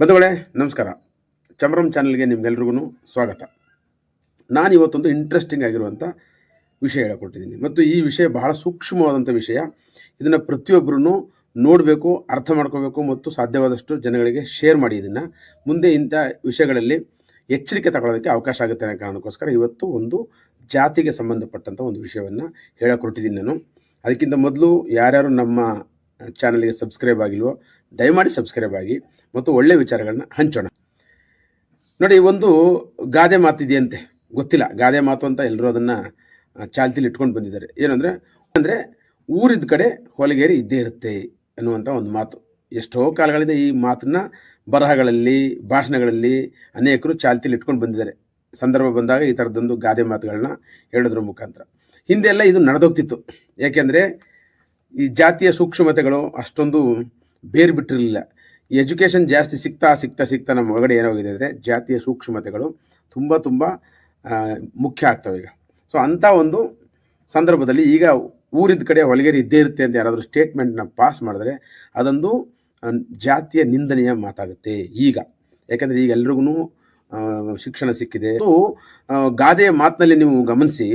ಬಂಧುಗಳೇ, ನಮಸ್ಕಾರ. ಚಮರಂ ಚಾನಲ್ಗೆ ನಿಮ್ಗೆಲ್ರಿಗೂ ಸ್ವಾಗತ. ನಾನು ಇವತ್ತೊಂದು ಇಂಟ್ರೆಸ್ಟಿಂಗ್ ಆಗಿರುವಂಥ ವಿಷಯ ಹೇಳಿಕೊಟ್ಟಿದ್ದೀನಿ. ಮತ್ತು ಈ ವಿಷಯ ಬಹಳ ಸೂಕ್ಷ್ಮವಾದಂಥ ವಿಷಯ. ಇದನ್ನು ಪ್ರತಿಯೊಬ್ಬರೂ ನೋಡಬೇಕು, ಅರ್ಥ ಮಾಡ್ಕೋಬೇಕು ಮತ್ತು ಸಾಧ್ಯವಾದಷ್ಟು ಜನಗಳಿಗೆ ಶೇರ್ ಮಾಡಿ ಇದನ್ನು. ಮುಂದೆ ಇಂಥ ವಿಷಯಗಳಲ್ಲಿ ಎಚ್ಚರಿಕೆ ತಗೊಳ್ಳೋದಕ್ಕೆ ಅವಕಾಶ ಆಗುತ್ತೆ ಅನ್ನೋ ಕಾರಣಕ್ಕೋಸ್ಕರ ಇವತ್ತು ಒಂದು ಜಾತಿಗೆ ಸಂಬಂಧಪಟ್ಟಂಥ ಒಂದು ವಿಷಯವನ್ನು ಹೇಳಕೊಟ್ಟಿದ್ದೀನಿ ನಾನು. ಅದಕ್ಕಿಂತ ಮೊದಲು ಯಾರ್ಯಾರು ನಮ್ಮ ಚಾನಲ್ಗೆ ಸಬ್ಸ್ಕ್ರೈಬ್ ಆಗಿಲ್ವೋ, ದಯಮಾಡಿ ಸಬ್ಸ್ಕ್ರೈಬ್ ಆಗಿ. ಮತ್ತು ಒಳ್ಳೆಯ ವಿಚಾರಗಳನ್ನ ಹಂಚೋಣ. ನೋಡಿ ಒಂದು ಗಾದೆ ಮಾತಿದೆಯಂತೆ ಗೊತ್ತಿಲ್ಲ. ಗಾದೆ ಮಾತು ಅಂತ ಎಲ್ಲರೂ ಅದನ್ನು ಚಾಲ್ತಿಲಿ ಇಟ್ಕೊಂಡು ಬಂದಿದ್ದಾರೆ. ಏನಂದರೆ, ಅಂದರೆ ಊರಿದ ಕಡೆ ಹೊಲಗೇರಿ ಇದ್ದೇ ಇರುತ್ತೆ ಅನ್ನುವಂಥ ಒಂದು ಮಾತು. ಎಷ್ಟೋ ಕಾಲಗಳಿಂದ ಈ ಮಾತನ್ನ ಬರಹಗಳಲ್ಲಿ, ಭಾಷಣಗಳಲ್ಲಿ ಅನೇಕರು ಚಾಲ್ತಿಲಿ ಇಟ್ಕೊಂಡು ಬಂದಿದ್ದಾರೆ. ಸಂದರ್ಭ ಬಂದಾಗ ಈ ಥರದ್ದೊಂದು ಗಾದೆ ಮಾತುಗಳನ್ನ ಹೇಳೋದ್ರ ಮುಖಾಂತರ. ಹಿಂದೆಲ್ಲ ಇದು ನಡೆದೋಗ್ತಿತ್ತು. ಯಾಕೆಂದರೆ ಈ ಜಾತಿಯ ಸೂಕ್ಷ್ಮತೆಗಳು ಅಷ್ಟೊಂದು ಬೇರು ಬಿಟ್ಟಿರಲಿಲ್ಲ ಈ ಎಜುಕೇಷನ್ ಜಾಸ್ತಿ ಸಿಗ್ತಾ ಸಿಗ್ತಾ ಸಿಗ್ತಾ ನಮ್ಮ ಒಳಗಡೆ ಏನಾಗಿದೆ ಅಂದರೆ ಜಾತಿಯ ಸೂಕ್ಷ್ಮತೆಗಳು ತುಂಬ ತುಂಬ ಮುಖ್ಯ ಆಗ್ತವೆ ಈಗ. ಸೊ ಅಂಥ ಒಂದು ಸಂದರ್ಭದಲ್ಲಿ ಈಗ ಊರಿದ ಕಡೆ ಹೊಲಗೇರಿ ಇದ್ದೇ ಇರುತ್ತೆ ಅಂತ ಯಾರಾದರೂ ಸ್ಟೇಟ್ಮೆಂಟ್ನ ಪಾಸ್ ಮಾಡಿದ್ರೆ ಅದೊಂದು ಜಾತಿಯ ನಿಂದನೆಯ ಮಾತಾಗುತ್ತೆ ಈಗ. ಯಾಕಂದರೆ ಈಗ ಎಲ್ರಿಗೂ ಶಿಕ್ಷಣ ಸಿಕ್ಕಿದೆ. ಅದು ಗಾದೆಯ ಮಾತಿನಲ್ಲಿ ನೀವು ಗಮನಿಸಿ,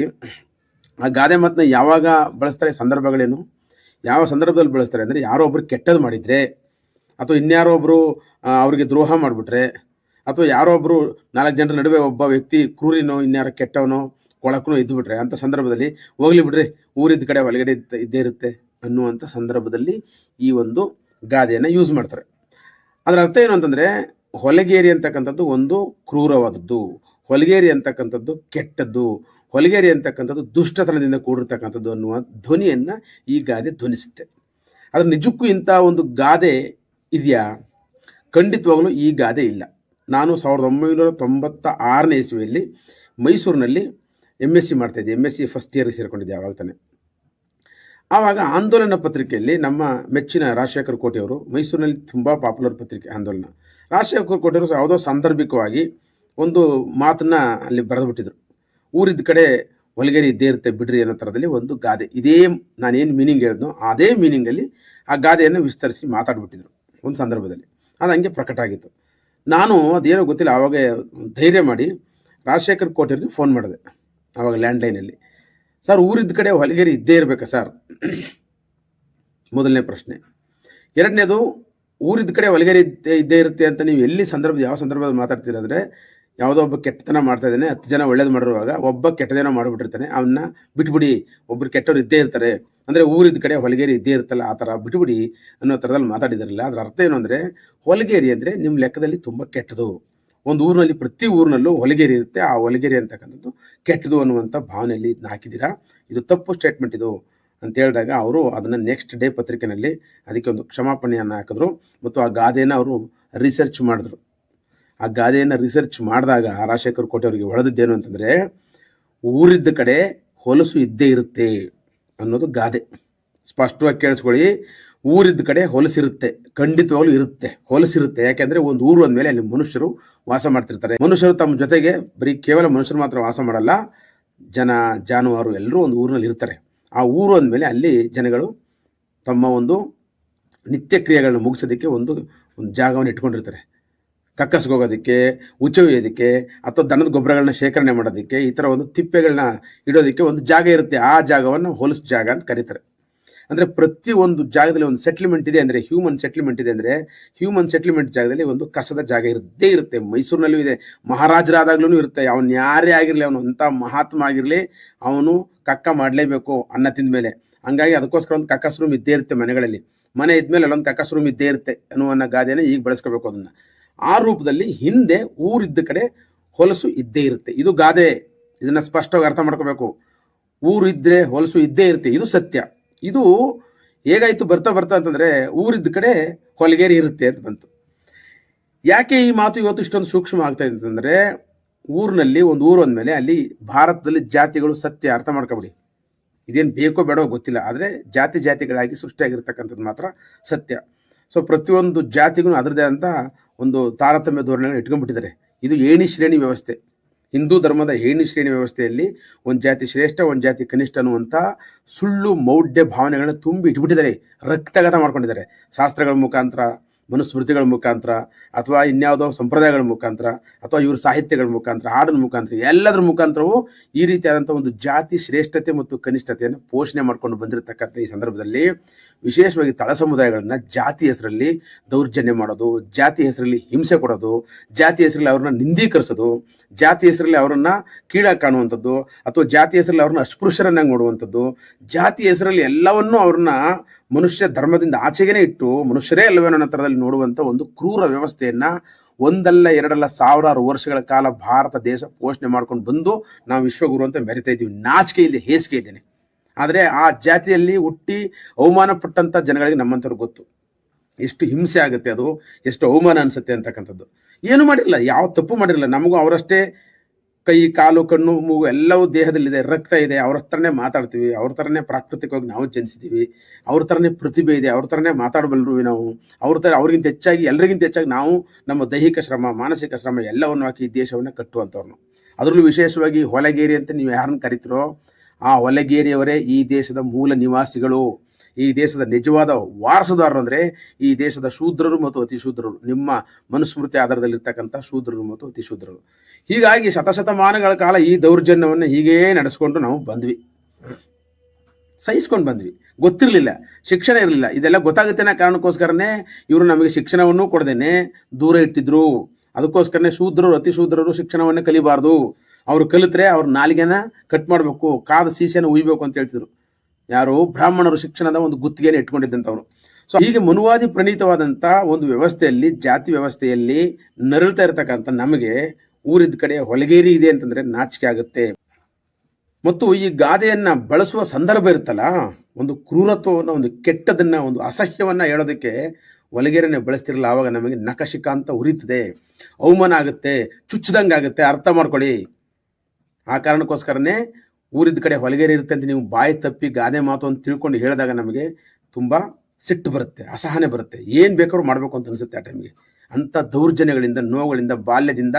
ಆ ಗಾದೆ ಮಾತನ್ನ ಯಾವಾಗ ಬಳಸ್ತಾರೆ, ಸಂದರ್ಭಗಳೇನು? ಯಾವ ಸಂದರ್ಭದಲ್ಲಿ ಬಳಸ್ತಾರೆ ಅಂದರೆ ಯಾರೋ ಒಬ್ಬರು ಕೆಟ್ಟದ್ದು ಮಾಡಿದರೆ. ಅಥವಾ ಇನ್ಯಾರೋ ಒಬ್ಬರು ಅವರಿಗೆ ದ್ರೋಹ ಮಾಡಿಬಿಟ್ರೆ, ಅಥವಾ ಯಾರೋ ಒಬ್ಬರು ನಾಲ್ಕು ಜನರ ನಡುವೆ ಒಬ್ಬ ವ್ಯಕ್ತಿ ಕ್ರೂರಿನೋ, ಇನ್ಯಾರೋ ಕೆಟ್ಟವನೋ, ಕೊಳಕನೋ ಇದ್ದುಬಿಟ್ರೆ ಅಂಥ ಸಂದರ್ಭದಲ್ಲಿ ಹೋಗ್ಲಿ ಬಿಡ್ರಿ ಊರಿದ್ದ ಕಡೆ ಒಳಗಡೆ ಇದ್ದ- ಇದ್ದೇ ಇರುತ್ತೆ ಅನ್ನುವಂಥ ಸಂದರ್ಭದಲ್ಲಿ ಈ ಒಂದು ಗಾದೆಯನ್ನು ಯೂಸ್ ಮಾಡ್ತಾರೆ. ಅದರ ಅರ್ಥ ಏನು ಅಂತಂದರೆ, ಹೊಲಗೇರಿ ಅಂತಕ್ಕಂಥದ್ದು ಒಂದು ಕ್ರೂರವಾದದ್ದು, ಹೊಲಗೇರಿ ಅಂತಕ್ಕಂಥದ್ದು ಕೆಟ್ಟದ್ದು, ಹೊಲಗೇರಿ ಅಂತಕ್ಕಂಥದ್ದು ದುಷ್ಟತನದಿಂದ ಕೂಡಿರ್ತಕ್ಕಂಥದ್ದು ಅನ್ನುವ ಧ್ವನಿಯನ್ನು ಈ ಗಾದೆ ಧ್ವನಿಸುತ್ತೆ. ಆದರೆ ನಿಜಕ್ಕೂ ಇಂಥ ಒಂದು ಗಾದೆ ಇದೆಯಾ? ಖಂಡಿತವಾಗಲೂ ಈ ಗಾದೆ ಇಲ್ಲ. ನಾನು ಸಾವಿರದ ಒಂಬೈನೂರ ತೊಂಬತ್ತ ಆರನೇ ಇಸ್ವಿಯಲ್ಲಿ ಮೈಸೂರಿನಲ್ಲಿ ಎಂ ಎಸ್ ಸಿ ಮಾಡ್ತಾಯಿದ್ದೆ ಎಂ ಎಸ್ ಸಿ ಫಸ್ಟ್ ಇಯರ್ಗೆ ಸೇರಿಕೊಂಡಿದ್ದೆ ಆವಾಗ ತಾನೆ. ಆವಾಗ ಆಂದೋಲನ ಪತ್ರಿಕೆಯಲ್ಲಿ ನಮ್ಮ ಮೆಚ್ಚಿನ ರಾಜಶೇಖರ್ ಕೋಟೆಯವರು ಮೈಸೂರಿನಲ್ಲಿ ತುಂಬ ಪಾಪ್ಯುಲರ್ ಪತ್ರಿಕೆ ಆಂದೋಲನ. ರಾಜಶೇಖರ್ ಕೋಟೆಯವರು ಯಾವುದೋ ಸಾಂದರ್ಭಿಕವಾಗಿ ಒಂದು ಮಾತನ್ನ ಅಲ್ಲಿ ಬರೆದುಬಿಟ್ಟಿದ್ರು. ಊರಿದ್ದ ಕಡೆ ಹೊಲಗೇರಿ ಇದ್ದೇ ಇರುತ್ತೆ ಬಿಡ್ರಿ ಅನ್ನೋ ಥರದಲ್ಲಿ ಒಂದು ಗಾದೆ. ಇದೇ ನಾನೇನು ಮೀನಿಂಗ್ ಹೇಳಿದ್ನೋ, ಅದೇ ಮೀನಿಂಗಲ್ಲಿ ಆ ಗಾದೆಯನ್ನು ವಿಸ್ತರಿಸಿ ಮಾತಾಡ್ಬಿಟ್ಟಿದ್ರು. ಒಂದು ಸಂದರ್ಭದಲ್ಲಿ. ಅದು ಹಂಗೆ ಪ್ರಕಟ ಆಗಿತ್ತು. ನಾನು ಅದೇನೋ ಗೊತ್ತಿಲ್ಲ, ಆವಾಗ ಧೈರ್ಯ ಮಾಡಿ ರಾಜಶೇಖರ್ ಕೋಟೆಯವ್ರಿಗೆ ಫೋನ್ ಮಾಡಿದೆ, ಆವಾಗ ಲ್ಯಾಂಡ್ಲೈನಲ್ಲಿ ಸರ್ ಊರಿದ್ದ ಕಡೆ ಹೊಲಗೇರಿ ಇದ್ದೇ ಇರಬೇಕಾ ಸರ್? ಮೊದಲನೇ ಪ್ರಶ್ನೆ. ಎರಡನೇದು ಊರಿದ್ದ ಕಡೆ ಹೊಲಗೇರಿ ಇದ್ದೇ ಇದ್ದೇ ಇರುತ್ತೆ ಅಂತ ನೀವು ಎಲ್ಲಿ ಸಂದರ್ಭ, ಯಾವ ಸಂದರ್ಭದಲ್ಲಿ ಮಾತಾಡ್ತೀರ? ಅಂದರೆ ಯಾವುದೋ ಒಬ್ಬ ಕೆಟ್ಟತನ ಮಾಡ್ತಾ ಇದ್ದಾನೆ, ಹತ್ತು ಜನ ಒಳ್ಳೇದು ಮಾಡಿರುವಾಗ ಒಬ್ಬ ಕೆಟ್ಟದೇನೋ ಮಾಡಿಬಿಟ್ಟಿರ್ತಾನೆ ಅವನ್ನ ಬಿಟ್ಬಿಡಿ, ಒಬ್ರು ಕೆಟ್ಟವ್ರು ಇದ್ದೇ ಇರ್ತಾರೆ. ಅಂದರೆ ಊರಿದ ಕಡೆ ಹೊಲಗೇರಿ ಇದ್ದೇ ಇರ್ತಲ್ಲ ಆ ಥರ ಬಿಟ್ಬಿಡಿ ಅನ್ನೋ ಥರದಲ್ಲಿ ಮಾತಾಡಿದಿರಲ್ಲ, ಅದರ ಅರ್ಥ ಏನು ಅಂದರೆ, ಹೊಲಗೇರಿ ಅಂದರೆ ನಿಮ್ಮ ಲೆಕ್ಕದಲ್ಲಿ ತುಂಬ ಕೆಟ್ಟದು. ಒಂದು ಊರಿನಲ್ಲಿ ಪ್ರತಿ ಊರಿನಲ್ಲೂ ಹೊಲಗೇರಿ ಇರುತ್ತೆ, ಆ ಹೊಲಗೇರಿ ಅಂತಕ್ಕಂಥದ್ದು ಕೆಟ್ಟದು ಅನ್ನುವಂಥ ಭಾವನೆಯಲ್ಲಿ ಇದನ್ನ ಹಾಕಿದ್ದೀರಾ? ಇದು ತಪ್ಪು ಸ್ಟೇಟ್ಮೆಂಟ್ ಇದು ಅಂತ ಹೇಳಿದಾಗ ಅವರು ಅದನ್ನು ನೆಕ್ಸ್ಟ್ ಡೇ ಪತ್ರಿಕೆಯಲ್ಲಿ ಅದಕ್ಕೆ ಒಂದು ಕ್ಷಮಾಪಣೆಯನ್ನು ಹಾಕಿದ್ರು. ಮತ್ತು ಆ ಗಾದೆಯನ್ನು ಅವರು ರಿಸರ್ಚ್ ಮಾಡಿದ್ರು. ಆ ಗಾದೆಯನ್ನು ರಿಸರ್ಚ್ ಮಾಡಿದಾಗ ರಾಜಶೇಖರ್ ಕೋಟೆ ಅವರಿಗೆ ಹೊಳೆದಿದ್ದೇನು ಅಂತಂದರೆ, ಊರಿದ್ದ ಕಡೆ ಹೊಲಸು ಇದ್ದೇ ಇರುತ್ತೆ ಅನ್ನೋದು ಗಾದೆ. ಸ್ಪಷ್ಟವಾಗಿ ಕೇಳಿಸ್ಕೊಳ್ಳಿ, ಊರಿದ್ದ ಕಡೆ ಹೊಲಸಿರುತ್ತೆ, ಖಂಡಿತವಾಗ್ಲೂ ಇರುತ್ತೆ, ಹೊಲಸಿರುತ್ತೆ. ಯಾಕೆಂದರೆ ಒಂದು ಊರು ಅಂದಮೇಲೆ ಅಲ್ಲಿ ಮನುಷ್ಯರು ವಾಸ ಮಾಡ್ತಿರ್ತಾರೆ. ಮನುಷ್ಯರು ತಮ್ಮ ಜೊತೆಗೆ ಬರೀ ಕೇವಲ ಮನುಷ್ಯರು ಮಾತ್ರ ವಾಸ ಮಾಡಲ್ಲ, ಜನ, ಜಾನುವಾರು ಎಲ್ಲರೂ ಒಂದು ಊರಿನಲ್ಲಿ ಇರ್ತಾರೆ. ಆ ಊರು ಅಂದಮೇಲೆ ಅಲ್ಲಿ ಜನಗಳು ತಮ್ಮ ಒಂದು ನಿತ್ಯ ಕ್ರಿಯೆಗಳನ್ನ ಮುಗಿಸೋದಕ್ಕೆ ಒಂದು ಒಂದು ಜಾಗವನ್ನು ಇಟ್ಕೊಂಡಿರ್ತಾರೆ. ಕಕ್ಕಸ್ಗೆ ಹೋಗೋದಕ್ಕೆ ಉಚ್ಚೊಯ್ಯೋದಕ್ಕೆ ಅಥವಾ ದನದ ಗೊಬ್ಬರಗಳನ್ನ ಶೇಖರಣೆ ಮಾಡೋದಕ್ಕೆ, ಈ ಥರ ಒಂದು ತಿಪ್ಪೆಗಳನ್ನ ಇಡೋದಕ್ಕೆ ಒಂದು ಜಾಗ ಇರುತ್ತೆ. ಆ ಜಾಗವನ್ನು ಹೊಲಸು ಜಾಗ ಅಂತ ಕರೀತಾರೆ. ಅಂದರೆ ಪ್ರತಿ ಒಂದು ಜಾಗದಲ್ಲಿ ಒಂದು ಸೆಟ್ಲ್ಮೆಂಟ್ ಇದೆ ಅಂದರೆ ಹ್ಯೂಮನ್ ಸೆಟ್ಲ್ಮೆಂಟ್ ಇದೆ ಅಂದರೆ ಹ್ಯೂಮನ್ ಸೆಟ್ಲ್ಮೆಂಟ್ ಜಾಗದಲ್ಲಿ ಒಂದು ಕಸದ ಜಾಗ ಇದ್ದೇ ಇರುತ್ತೆ. ಮೈಸೂರಿನಲ್ಲೂ ಇದೆ. ಮಹಾರಾಜರಾದಾಗ್ಲೂ ಇರುತ್ತೆ. ಅವನು ಯಾರೇ ಆಗಿರಲಿ, ಅವನು ಅಂಥ ಮಹಾತ್ಮ ಆಗಿರಲಿ, ಅವನು ಕಕ್ಕ ಮಾಡಲೇಬೇಕು ಅನ್ನ ತಿಂದ ಮೇಲೆ. ಹಂಗಾಗಿ ಅದಕ್ಕೋಸ್ಕರ ಒಂದು ಕಕ್ಕಸ್ ರೂಮ್ ಇದ್ದೇ ಇರುತ್ತೆ ಮನೆಗಳಲ್ಲಿ. ಮನೆ ಇದ್ದ ಮೇಲೆ ಅಲ್ಲೊಂದು ಕಕ್ಕಸ್ ರೂಮ್ ಇದ್ದೇ ಇರುತ್ತೆ ಅನ್ನುವನ್ನ ಗಾದೆನ ಈಗ ಬಳಸ್ಕೋಬೇಕು ಅದನ್ನು. ಆ ರೂಪದಲ್ಲಿ ಹಿಂದೆ ಊರಿದ್ದ ಕಡೆ ಹೊಲಸು ಇದ್ದೇ ಇರುತ್ತೆ. ಇದು ಗಾದೆ. ಇದನ್ನು ಸ್ಪಷ್ಟವಾಗಿ ಅರ್ಥ ಮಾಡ್ಕೋಬೇಕು. ಊರಿದ್ದರೆ ಹೊಲಸು ಇದ್ದೇ ಇರುತ್ತೆ. ಇದು ಸತ್ಯ. ಇದು ಹೇಗಾಯಿತು ಬರ್ತಾ ಬರ್ತಾ ಅಂತಂದರೆ ಊರಿದ್ದ ಕಡೆ ಹೊಲಗೇರಿ ಇರುತ್ತೆ ಅಂತ ಬಂತು. ಯಾಕೆ ಈ ಮಾತು ಇವತ್ತು ಇಷ್ಟೊಂದು ಸೂಕ್ಷ್ಮ ಆಗ್ತಾ ಇದೆ ಅಂತಂದರೆ ಊರಿನಲ್ಲಿ ಒಂದು ಊರು ಅಂದಮೇಲೆ ಅಲ್ಲಿ ಭಾರತದಲ್ಲಿ ಜಾತಿಗಳು ಸತ್ಯ ಅರ್ಥ ಮಾಡ್ಕೊಬಿಡಿ. ಇದೇನು ಬೇಕೋ ಬೇಡೋ ಗೊತ್ತಿಲ್ಲ. ಆದರೆ ಜಾತಿ ಜಾತಿಗಳಾಗಿ ಸೃಷ್ಟಿಯಾಗಿರ್ತಕ್ಕಂಥದ್ದು ಮಾತ್ರ ಸತ್ಯ. ಸೊ ಪ್ರತಿಯೊಂದು ಜಾತಿಗೂ ಅದರದೇ ಅಂತ ಒಂದು ತಾರತಮ್ಯ ಧೋರಣೆಗಳನ್ನ ಇಟ್ಕೊಂಡ್ಬಿಟ್ಟಿದ್ದಾರೆ. ಇದು ಏಣಿ ಶ್ರೇಣಿ ವ್ಯವಸ್ಥೆ. ಹಿಂದೂ ಧರ್ಮದ ಏಣಿ ಶ್ರೇಣಿ ವ್ಯವಸ್ಥೆಯಲ್ಲಿ ಒಂದು ಜಾತಿ ಶ್ರೇಷ್ಠ, ಒಂದು ಜಾತಿ ಕನಿಷ್ಠ ಅನ್ನುವಂಥ ಸುಳ್ಳು ಮೌಢ್ಯ ಭಾವನೆಗಳನ್ನ ತುಂಬಿ ಇಟ್ಬಿಟ್ಟಿದ್ದಾರೆ. ರಕ್ತಗತ ಮಾಡ್ಕೊಂಡಿದ್ದಾರೆ. ಶಾಸ್ತ್ರಗಳ ಮುಖಾಂತರ, ಮನುಸ್ಮೃತಿಗಳ ಮುಖಾಂತರ, ಅಥವಾ ಇನ್ಯಾವುದೋ ಸಂಪ್ರದಾಯಗಳ ಮುಖಾಂತರ, ಅಥವಾ ಇವ್ರ ಸಾಹಿತ್ಯಗಳ ಮುಖಾಂತರ, ಹಾಡಿನ ಮುಖಾಂತರ, ಎಲ್ಲದರ ಮುಖಾಂತರವೂ ಈ ರೀತಿಯಾದಂಥ ಒಂದು ಜಾತಿ ಶ್ರೇಷ್ಠತೆ ಮತ್ತು ಕನಿಷ್ಠತೆಯನ್ನು ಪೋಷಣೆ ಮಾಡ್ಕೊಂಡು ಬಂದಿರತಕ್ಕಂಥ ಈ ಸಂದರ್ಭದಲ್ಲಿ ವಿಶೇಷವಾಗಿ ತಳ ಸಮುದಾಯಗಳನ್ನು ಜಾತಿ ಹೆಸರಲ್ಲಿ ದೌರ್ಜನ್ಯ ಮಾಡೋದು, ಜಾತಿ ಹೆಸರಲ್ಲಿ ಹಿಂಸೆ ಕೊಡೋದು, ಜಾತಿ ಹೆಸರಲ್ಲಿ ಅವ್ರನ್ನ ನಿಂದೀಕರಿಸೋದು, ಜಾತಿ ಹೆಸರಲ್ಲಿ ಅವರನ್ನು ಕೀಳಾಗಿ ಕಾಣುವಂಥದ್ದು ಅಥವಾ ಜಾತಿ ಹೆಸರಲ್ಲಿ ಅವ್ರನ್ನ ಅಸ್ಪೃಶ್ಯರನ್ನಾಗಿ ನೋಡುವಂಥದ್ದು, ಜಾತಿ ಹೆಸರಲ್ಲಿ ಎಲ್ಲವನ್ನೂ ಅವ್ರನ್ನ ಮನುಷ್ಯ ಧರ್ಮದಿಂದ ಆಚೆಗೇನೆ ಇಟ್ಟು ಮನುಷ್ಯರೇ ಅಲ್ಲವೇನೋ ಅನ್ನೋ ಥರದಲ್ಲಿ ನೋಡುವಂಥ ಒಂದು ಕ್ರೂರ ವ್ಯವಸ್ಥೆಯನ್ನ ಒಂದಲ್ಲ ಎರಡಲ್ಲ ಸಾವಿರಾರು ವರ್ಷಗಳ ಕಾಲ ಭಾರತ ದೇಶ ಪೋಷಣೆ ಮಾಡ್ಕೊಂಡು ಬಂದು ನಾವು ವಿಶ್ವಗುರು ಅಂತ ಮೆರಿತಾ ಇದ್ದೀವಿ. ನಾಚಿಕೆ ಇದೆ, ಹೇಸಿಗೆ ಇದ್ದೇನೆ. ಆದರೆ ಆ ಜಾತಿಯಲ್ಲಿ ಹುಟ್ಟಿ ಅವಮಾನ ಪಟ್ಟಂಥ ಜನಗಳಿಗೆ ನಮ್ಮಂಥವ್ರು ಗೊತ್ತು. ಎಷ್ಟು ಹಿಂಸೆ ಆಗುತ್ತೆ ಅದು, ಎಷ್ಟು ಅವಮಾನ ಅನಿಸುತ್ತೆ ಅಂತಕ್ಕಂಥದ್ದು. ಏನು ಮಾಡಿರಲಿಲ್ಲ ಯಾವ ತಪ್ಪು ಮಾಡಿರಲಿಲ್ಲ ನಮಗೂ ಅವರಷ್ಟೇ ಕೈ, ಕಾಲು, ಕಣ್ಣು, ಮೂಗು ಎಲ್ಲವೂ ದೇಹದಲ್ಲಿದೆ, ರಕ್ತ ಇದೆ. ಅವ್ರ ಹತ್ರನೇ ಮಾತಾಡ್ತೀವಿ. ಅವ್ರ ಥರನೇ ಪ್ರಾಕೃತಿಕವಾಗಿ ನಾವು ಜನಿಸಿದ್ದೀವಿ ಅವ್ರ ಥರನೇ ಪ್ರತಿಭೆ ಇದೆ. ಅವ್ರ ಥರನೇ ಮಾತಾಡಬಲ್ಲರು ನಾವು. ಅವ್ರ ಥರ ಅವ್ರಿಗಿಂತ ಹೆಚ್ಚಾಗಿ ಎಲ್ಲರಿಗಿಂತ ಹೆಚ್ಚಾಗಿ ನಾವು ನಮ್ಮ ದೈಹಿಕ ಶ್ರಮ, ಮಾನಸಿಕ ಶ್ರಮ ಎಲ್ಲವನ್ನು ಹಾಕಿ ದೇಶವನ್ನು ಕಟ್ಟುವಂಥವ್ರು ಅದರಲ್ಲೂ ವಿಶೇಷವಾಗಿ ಹೊಲಗೇರಿ ಅಂತ ನೀವು ಯಾರನ್ನು ಕರಿತೀರೋ ಆ ಹೊಲಗೇರಿಯವರೇ, ಈ ದೇಶದ ಮೂಲ ನಿವಾಸಿಗಳು, ಈ ದೇಶದ ನಿಜವಾದ ವಾರಸುದಾರರು ಅಂದರೆ ಈ ದೇಶದ ಶೂದ್ರರು ಮತ್ತು ಅತಿಶೂದ್ರರು. ನಿಮ್ಮ ಮನುಸ್ಮೃತಿ ಆಧಾರದಲ್ಲಿರ್ತಕ್ಕಂಥ ಶೂದ್ರರು ಮತ್ತು ಅತಿಶೂದ್ರರು. ಹೀಗಾಗಿ ಶತಶತಮಾನಗಳ ಕಾಲ ಈ ದೌರ್ಜನ್ಯವನ್ನು ಹೀಗೇ ನಡೆಸ್ಕೊಂಡು ನಾವು ಬಂದ್ವಿ. ಸಹಿಸ್ಕೊಂಡು ಬಂದ್ವಿ. ಗೊತ್ತಿರಲಿಲ್ಲ, ಶಿಕ್ಷಣ ಇರಲಿಲ್ಲ. ಇದೆಲ್ಲ ಗೊತ್ತಾಗುತ್ತೆ ಕಾರಣಕ್ಕೋಸ್ಕರನೇ ಇವರು ನಮಗೆ ಶಿಕ್ಷಣವನ್ನು ಕೊಡದೇನೆ ದೂರ ಇಟ್ಟಿದ್ರು. ಅದಕ್ಕೋಸ್ಕರನೇ ಶೂದ್ರರು, ಅತಿಶೂದ್ರರು ಶಿಕ್ಷಣವನ್ನು ಕಲಿಬಾರ್ದು. ಅವರು ಕಲಿತ್ರೆ ಅವ್ರ ನಾಲಿಗೆನ ಕಟ್ ಮಾಡಬೇಕು, ಕಾದ ಸೀಸೆನ ಉಯ್ಬೇಕು ಅಂತ ಹೇಳ್ತಿದ್ರು. ಯಾರು ಬ್ರಾಹ್ಮಣರು ಶಿಕ್ಷಣದ ಒಂದು ಗುತ್ತಿಗೆಯನ್ನು ಇಟ್ಕೊಂಡಿದ್ದಂಥವ್ರು. ಸೊ ಹೀಗೆ ಮನುವಾದಿ ಪ್ರಣೀತವಾದಂಥ ಒಂದು ವ್ಯವಸ್ಥೆಯಲ್ಲಿ, ಜಾತಿ ವ್ಯವಸ್ಥೆಯಲ್ಲಿ ನರಳ್ತಾ ಇರತಕ್ಕಂಥ ನಮಗೆ ಊರಿದ ಕಡೆ ಹೊಲಗೇರಿ ಇದೆ ಅಂತಂದ್ರೆ ನಾಚಿಕೆ ಆಗುತ್ತೆ. ಮತ್ತು ಈ ಗಾದೆಯನ್ನ ಬಳಸುವ ಸಂದರ್ಭ ಇರುತ್ತಲ್ಲ, ಒಂದು ಕ್ರೂರತ್ವವನ್ನು, ಒಂದು ಕೆಟ್ಟದನ್ನ, ಒಂದು ಅಸಹ್ಯವನ್ನ ಹೇಳೋದಕ್ಕೆ ಹೊಲಗೇರನ್ನೇ ಬಳಸ್ತಿರಲ್ಲ, ಆವಾಗ ನಮಗೆ ನಕಶಿಕ ಅಂತ ಉರಿತದೆ. ಅವಮಾನ ಆಗುತ್ತೆ, ಚುಚ್ಚದಂಗಾಗುತ್ತೆ. ಅರ್ಥ ಮಾಡ್ಕೊಳ್ಳಿ. ಆ ಕಾರಣಕ್ಕೋಸ್ಕರನೇ ಊರಿದ ಕಡೆ ಹೊಲಗೇರಿ ಇರುತ್ತೆ ಅಂತ ನೀವು ಬಾಯಿ ತಪ್ಪಿ ಗಾದೆ ಮಾತು ಅಂತ ತಿಳ್ಕೊಂಡು ಹೇಳಿದಾಗ ನಮಗೆ ತುಂಬ ಸಿಟ್ಟು ಬರುತ್ತೆ, ಅಸಹನೆ ಬರುತ್ತೆ. ಏನು ಬೇಕಾದ್ರೂ ಮಾಡಬೇಕು ಅಂತ ಅನಿಸುತ್ತೆ ಆ ಟೈಮಿಗೆ ಅಂಥ ದೌರ್ಜನ್ಯಗಳಿಂದ, ನೋವುಗಳಿಂದ, ಬಾಲ್ಯದಿಂದ